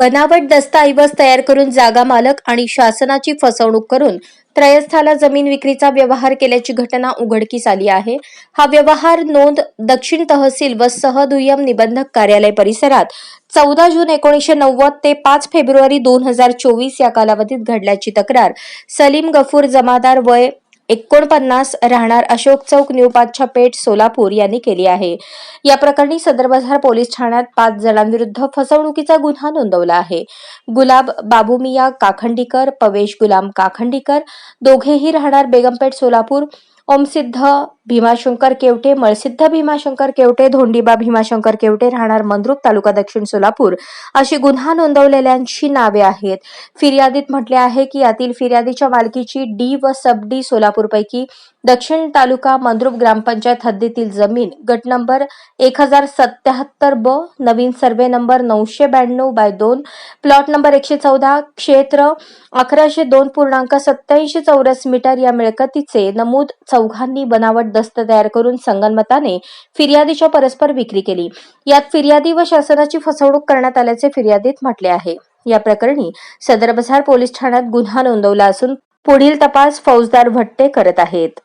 बनावट दस्तऐवज तयार करून जागा मालक आणि शासनाची फसवणूक करून त्रयस्थाला जमीन विक्रीचा व्यवहार केल्याची घटना उघडकीस आली आहे. हा व्यवहार नोंद दक्षिण तहसील व सहदुय्यम निबंधक कार्यालय परिसरात चौदा जून एकोणीसशे नव्वद ते पाच फेब्रुवारी दोन हजार चोवीस या कालावधीत घडल्याची तक्रार सलीम गफूर जमादार वय एकोणपन्नास राहणार अशोक चौक न्यू पातछा पेठ सोलापूर यांनी केली आहे. या प्रकरणी सदर बाजार पोलीस ठाण्यात पाच जणांविरुद्ध फसवणुकीचा गुन्हा नोंदवला आहे. गुलाब बाबूमिया काखंडीकर पवेश गुलाम काखंडीकर दोघेही राहणार बेगमपेठ सोलापूर. ओमसिद्ध भीमाशंकर केवटे मळसिद्ध भीमाशंकर केवटे धोंडीबा भीमाशंकर केवटे राहणार मंद्रुप तालुका दक्षिण सोलापूर. अशी गुन्हा नोंदवलेल्यांची नावे आहेत. फिर्यादीत म्हटले आहे की यातील फिर्यादीच्या मालकीची डी व सब डी सोलापूरपैकी दक्षिण तालुका मंद्रुप ग्रामपंचायत हद्दीतील जमीन गट नंबर एक हजार सत्याहत्तर ब नवीन सर्वे नंबर नऊशे ब्याण्णव बाय दोन प्लॉट नंबर एकशे चौदा क्षेत्र अकराशे दोन पूर्णांक सत्याऐंशी चौरस मीटर या मिळकतीचे नमूद चौघांनी बनावट दस्त तयार करून संगनमताने फिर्यादीच्या परस्पर विक्री केली. यात फिर्यादी व शासनाची फसवणूक करण्यात आल्याचे फिर्यादीत म्हटले आहे. या प्रकरणी सदर बसार पोलीस ठाण्यात गुन्हा नोंदवला असून पुढील तपास फौजदार भट्टे करत आहेत.